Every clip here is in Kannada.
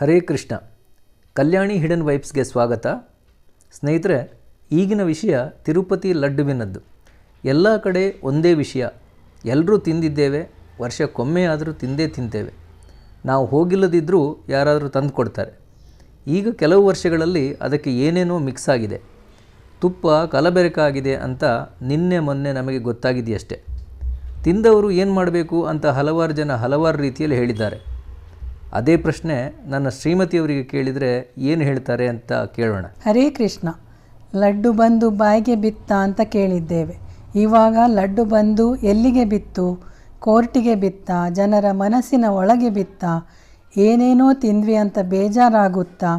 ಹರೇ ಕೃಷ್ಣ. ಕಲ್ಯಾಣಿ ಹಿಡನ್ ವೈಬ್ಸ್ಗೆ ಸ್ವಾಗತ. ಸ್ನೇಹಿತರೆ, ಈಗಿನ ವಿಷಯ ತಿರುಪತಿ ಲಡ್ಡುವಿನದ್ದು. ಎಲ್ಲ ಕಡೆ ಒಂದೇ ವಿಷಯ. ಎಲ್ಲರೂ ತಿಂದಿದ್ದೇವೆ, ವರ್ಷಕ್ಕೊಮ್ಮೆ ಆದರೂ ತಿಂದೇ ತಿಂತೇವೆ. ನಾವು ಹೋಗಿಲ್ಲದಿದ್ದರೂ ಯಾರಾದರೂ ತಂದು ಕೊಡ್ತಾರೆ. ಈಗ ಕೆಲವು ವರ್ಷಗಳಲ್ಲಿ ಅದಕ್ಕೆ ಏನೇನೋ ಮಿಕ್ಸ್ ಆಗಿದೆ. ತುಪ್ಪ ಕಲಬೆರಕಾಗಿದೆ ಅಂತ ನಿನ್ನೆ ಮೊನ್ನೆ ನಮಗೆ ಗೊತ್ತಾಗಿದೆಯಷ್ಟೆ. ತಿಂದವರು ಏನು ಮಾಡಬೇಕು ಅಂತ ಹಲವಾರು ಜನ ಹಲವಾರು ರೀತಿಯಲ್ಲಿ ಹೇಳಿದ್ದಾರೆ. ಅದೇ ಪ್ರಶ್ನೆ ನನ್ನ ಶ್ರೀಮತಿಯವರಿಗೆ ಕೇಳಿದರೆ ಏನು ಹೇಳ್ತಾರೆ ಅಂತ ಕೇಳೋಣ. ಹರೇ ಕೃಷ್ಣ, ಲಡ್ಡು ಬಂದು ಬಾಯಿಗೆ ಬಿತ್ತ ಅಂತ ಕೇಳಿದ್ದೇವೆ. ಇವಾಗ ಲಡ್ಡು ಬಂದು ಎಲ್ಲಿಗೆ ಬಿತ್ತು? ಕೋರ್ಟಿಗೆ ಬಿತ್ತ, ಜನರ ಮನಸ್ಸಿನ ಒಳಗೆ ಬಿತ್ತ, ಏನೇನೋ ತಿಂದ್ವಿ ಅಂತ ಬೇಜಾರಾಗುತ್ತಾ?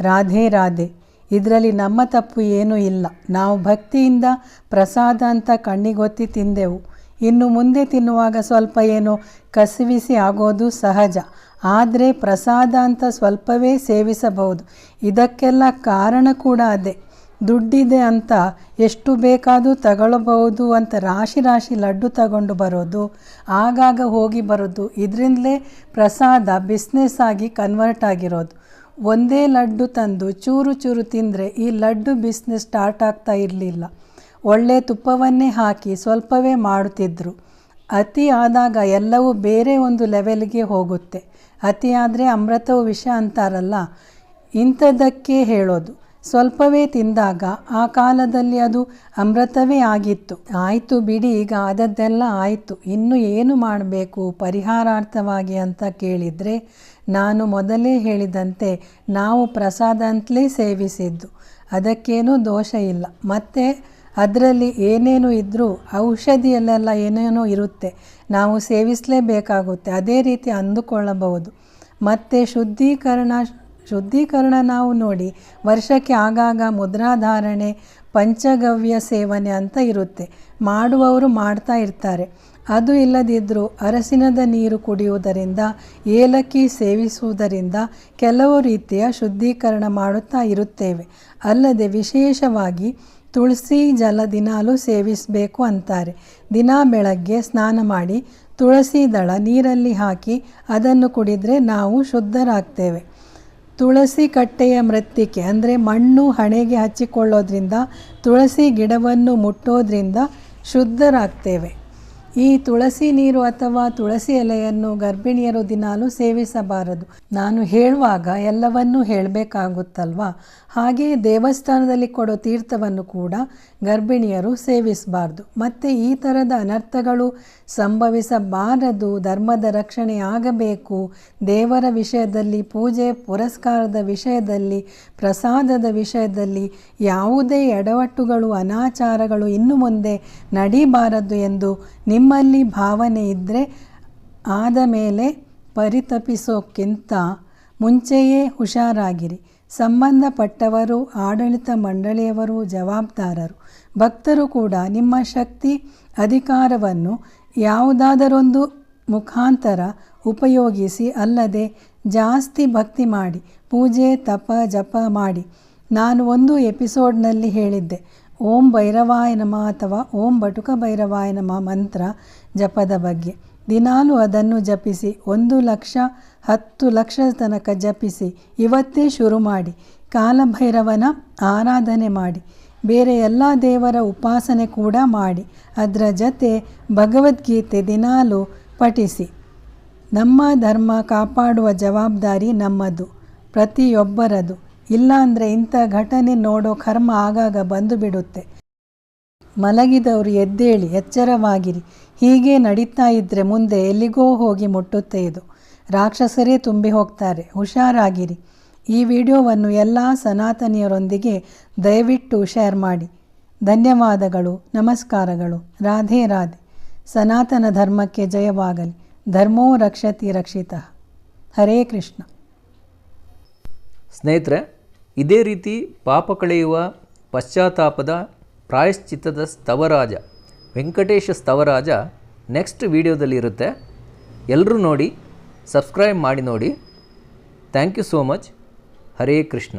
ರಾಧೆ ರಾಧೆ, ಇದರಲ್ಲಿ ನಮ್ಮ ತಪ್ಪು ಏನೂ ಇಲ್ಲ. ನಾವು ಭಕ್ತಿಯಿಂದ ಪ್ರಸಾದ ಅಂತ ಕಣ್ಣಿಗೊತ್ತಿ ತಿಂದೆವು. ಇನ್ನು ಮುಂದೆ ತಿನ್ನುವಾಗ ಸ್ವಲ್ಪ ಏನು ಕಸಿವಿಸಿ ಆಗೋದು ಸಹಜ. ಆದರೆ ಪ್ರಸಾದ ಅಂತ ಸ್ವಲ್ಪವೇ ಸೇವಿಸಬಹುದು. ಇದಕ್ಕೆಲ್ಲ ಕಾರಣ ಕೂಡ ಅದೇ. ದುಡ್ಡಿದೆ ಅಂತ ಎಷ್ಟು ಬೇಕಾದರೂ ತಗೊಳ್ಳಬಹುದು ಅಂತ ರಾಶಿ ರಾಶಿ ಲಡ್ಡು ತಗೊಂಡು ಬರೋದು, ಆಗಾಗ ಹೋಗಿ ಬರೋದು, ಇದರಿಂದಲೇ ಪ್ರಸಾದ ಬಿಸ್ನೆಸ್ ಆಗಿ ಕನ್ವರ್ಟ್ ಆಗಿರೋದು. ಒಂದೇ ಲಡ್ಡು ತಂದು ಚೂರು ಚೂರು ತಿಂದರೆ ಈ ಲಡ್ಡು ಬಿಸ್ನೆಸ್ ಸ್ಟಾರ್ಟ್ ಆಗ್ತಾ ಇರಲಿಲ್ಲ. ಒಳ್ಳೆ ತುಪ್ಪವನ್ನೇ ಹಾಕಿ ಸ್ವಲ್ಪವೇ ಮಾಡುತ್ತಿದ್ದರು ಅತಿ ಆದಾಗ ಎಲ್ಲವೂ ಬೇರೆ ಒಂದು ಲೆವೆಲ್ಗೆ ಹೋಗುತ್ತೆ. ಅತಿ ಆದರೆ ಅಮೃತವು ವಿಷ ಅಂತಾರಲ್ಲ, ಇಂಥದ್ದಕ್ಕೆ ಹೇಳೋದು. ಸ್ವಲ್ಪವೇ ತಿಂದಾಗ ಆ ಕಾಲದಲ್ಲಿ ಅದು ಅಮೃತವೇ ಆಗಿತ್ತು. ಆಯಿತು ಬಿಡಿ, ಈಗ ಆದದ್ದೆಲ್ಲ ಆಯಿತು. ಇನ್ನು ಏನು ಮಾಡಬೇಕು? ಪರಿಹಾರಾರ್ಥವಾಗಿ ಅಂತ ಕೇಳಿದರೆ, ನಾನು ಮೊದಲೇ ಹೇಳಿದಂತೆ ನಾವು ಪ್ರಸಾದ ಅಂತಲೇ ಸೇವಿಸಿದ್ದು. ಅದಕ್ಕೇನೂ ದೋಷ ಇಲ್ಲ. ಮತ್ತು ಅದರಲ್ಲಿ ಏನೇನು ಇದ್ದರೂ ಔಷಧಿಯಲ್ಲೆಲ್ಲ ಏನೇನೋ ಇರುತ್ತೆ. ನಾವು ಸೇವಿಸಲೇಬೇಕಾಗುತ್ತೆ. ಅದೇ ರೀತಿ ಅಂದುಕೊಳ್ಳಬಹುದು. ಮತ್ತು ಶುದ್ಧೀಕರಣ ಶುದ್ಧೀಕರಣ ನಾವು ನೋಡಿ, ವರ್ಷಕ್ಕೆ ಆಗಾಗ ಮುದ್ರಾಧಾರಣೆ, ಪಂಚಗವ್ಯ ಸೇವನೆ ಅಂತ ಇರುತ್ತೆ. ಮಾಡುವವರು ಮಾಡ್ತಾ ಇರ್ತಾರೆ. ಅದು ಇಲ್ಲದಿದ್ದರೂ ಅರಸಿನದ ನೀರು ಕುಡಿಯುವುದರಿಂದ, ಏಲಕ್ಕಿ ಸೇವಿಸುವುದರಿಂದ ಕೆಲವು ರೀತಿಯ ಶುದ್ಧೀಕರಣ ಮಾಡುತ್ತಾ ಇರುತ್ತೇವೆ. ಅಲ್ಲದೆ ವಿಶೇಷವಾಗಿ ತುಳಸಿ ಜಲ ದಿನಾಲು ಸೇವಿಸಬೇಕು ಅಂತಾರೆ. ದಿನ ಬೆಳಗ್ಗೆ ಸ್ನಾನ ಮಾಡಿ ತುಳಸಿ ದಳ ನೀರಲ್ಲಿ ಹಾಕಿ ಅದನ್ನು ಕುಡಿದರೆ ನಾವು ಶುದ್ಧರಾಗ್ತೇವೆ. ತುಳಸಿ ಕಟ್ಟೆಯ ಮೃತ್ತಿಕೆ ಅಂದರೆ ಮಣ್ಣು ಹಣೆಗೆ ಹಚ್ಚಿಕೊಳ್ಳೋದ್ರಿಂದ, ತುಳಸಿ ಗಿಡವನ್ನು ಮುಟ್ಟೋದ್ರಿಂದ ಶುದ್ಧರಾಗ್ತೇವೆ. ಈ ತುಳಸಿ ನೀರು ಅಥವಾ ತುಳಸಿ ಎಲೆಯನ್ನು ಗರ್ಭಿಣಿಯರು ದಿನಾಲು ಸೇವಿಸಬಾರದು. ನಾನು ಹೇಳುವಾಗ ಎಲ್ಲವನ್ನೂ ಹೇಳಬೇಕಾಗುತ್ತಲ್ವಾ? ಹಾಗೆಯೇ ದೇವಸ್ಥಾನದಲ್ಲಿ ಕೊಡೋ ತೀರ್ಥವನ್ನು ಕೂಡ ಗರ್ಭಿಣಿಯರು ಸೇವಿಸಬಾರ್ದು. ಮತ್ತು ಈ ಥರದ ಅನರ್ಥಗಳು ಸಂಭವಿಸಬಾರದು, ಧರ್ಮದ ರಕ್ಷಣೆ ಆಗಬೇಕು, ದೇವರ ವಿಷಯದಲ್ಲಿ, ಪೂಜೆ, ಪುರಸ್ಕಾರದ ವಿಷಯದಲ್ಲಿ, ಪ್ರಸಾದದ ವಿಷಯದಲ್ಲಿ ಯಾವುದೇ ಎಡವಟ್ಟುಗಳು, ಅನಾಚಾರಗಳು ಇನ್ನು ಮುಂದೆ ನಡೀಬಾರದು ಎಂದು ನಿಮ್ಮಲ್ಲಿ ಭಾವನೆ ಇದ್ದರೆ ಆದ ಮೇಲೆ ಪರಿತಪಿಸೋಕ್ಕಿಂತ ಮುಂಚೆಯೇ ಹುಷಾರಾಗಿರಿ. ಸಂಬಂಧಪಟ್ಟವರು, ಆಡಳಿತ ಮಂಡಳಿಯವರು, ಜವಾಬ್ದಾರರು, ಭಕ್ತರು ಕೂಡ ನಿಮ್ಮ ಶಕ್ತಿ ಅಧಿಕಾರವನ್ನು ಯಾವುದಾದರೊಂದು ಮುಖಾಂತರ ಉಪಯೋಗಿಸಿ ಅಲ್ಲದೆ ಜಾಸ್ತಿ ಭಕ್ತಿ ಮಾಡಿ, ಪೂಜೆ, ತಪ, ಜಪ ಮಾಡಿ. ನಾನು ಒಂದು ಎಪಿಸೋಡ್ನಲ್ಲಿ ಹೇಳಿದ್ದೆ ಓಂ ಭೈರವಾಯ ನಮ ಅಥವಾ ಓಂ ಬಟುಕ ಭೈರವಾಯ ನಮ ಮಂತ್ರ ಜಪದ ಬಗ್ಗೆ. ದಿನಾಲು ಅದನ್ನು ಜಪಿಸಿ, ಒಂದು ಲಕ್ಷ ಹತ್ತು ಲಕ್ಷ ತನಕ ಜಪಿಸಿ, ಇವತ್ತೇ ಶುರು ಮಾಡಿ. ಕಾಲಭೈರವನ ಆರಾಧನೆ ಮಾಡಿ. ಬೇರೆ ಎಲ್ಲ ದೇವರ ಉಪಾಸನೆ ಕೂಡ ಮಾಡಿ. ಅದರ ಜತೆ ಭಗವದ್ಗೀತೆ ದಿನಾಲು ಪಠಿಸಿ. ನಮ್ಮ ಧರ್ಮ ಕಾಪಾಡುವ ಜವಾಬ್ದಾರಿ ನಮ್ಮದು, ಪ್ರತಿಯೊಬ್ಬರದು. ಇಲ್ಲಾಂದರೆ ಇಂಥ ಘಟನೆ ನೋಡೋ ಕರ್ಮ ಆಗಾಗ ಬಂದು ಬಿಡುತ್ತೆ. ಮಲಗಿದವರು ಎದ್ದೇಳಿ, ಎಚ್ಚರವಾಗಿರಿ. ಹೀಗೆ ನಡೀತಾ ಇದ್ದರೆ ಮುಂದೆ ಎಲ್ಲಿಗೋ ಹೋಗಿ ಮುಟ್ಟುತ್ತೆ ಇದು. ರಾಕ್ಷಸರೇ ತುಂಬಿ ಹೋಗ್ತಾರೆ. ಹುಷಾರಾಗಿರಿ. ಈ ವಿಡಿಯೋವನ್ನು ಎಲ್ಲ ಸನಾತನಿಯರೊಂದಿಗೆ ದಯವಿಟ್ಟು ಶೇರ್ ಮಾಡಿ. ಧನ್ಯವಾದಗಳು. ನಮಸ್ಕಾರಗಳು. ರಾಧೆ ರಾಧೆ. ಸನಾತನ ಧರ್ಮಕ್ಕೆ ಜಯವಾಗಲಿ. ಧರ್ಮೋ ರಕ್ಷತಿ ರಕ್ಷಿತ. ಹರೇ ಕೃಷ್ಣ. ಸ್ನೇಹಿತರೆ ಇದೇ ರೀತಿ ಪಾಪ ಕಳೆಯುವ ಪಶ್ಚಾತ್ತಾಪದ ಪ್ರಾಯಶ್ಚಿತ್ತದ ಸ್ತವರಾಜ, ವೆಂಕಟೇಶ ಸ್ತವರಾಜ ನೆಕ್ಸ್ಟ್ ವಿಡಿಯೋದಲ್ಲಿ ಇರುತ್ತೆ ಎಲ್ಲರೂ ನೋಡಿ ಸಬ್ಸ್ಕ್ರೈಬ್ ಮಾಡಿ ನೋಡಿ. Thank you so much Hare Krishna.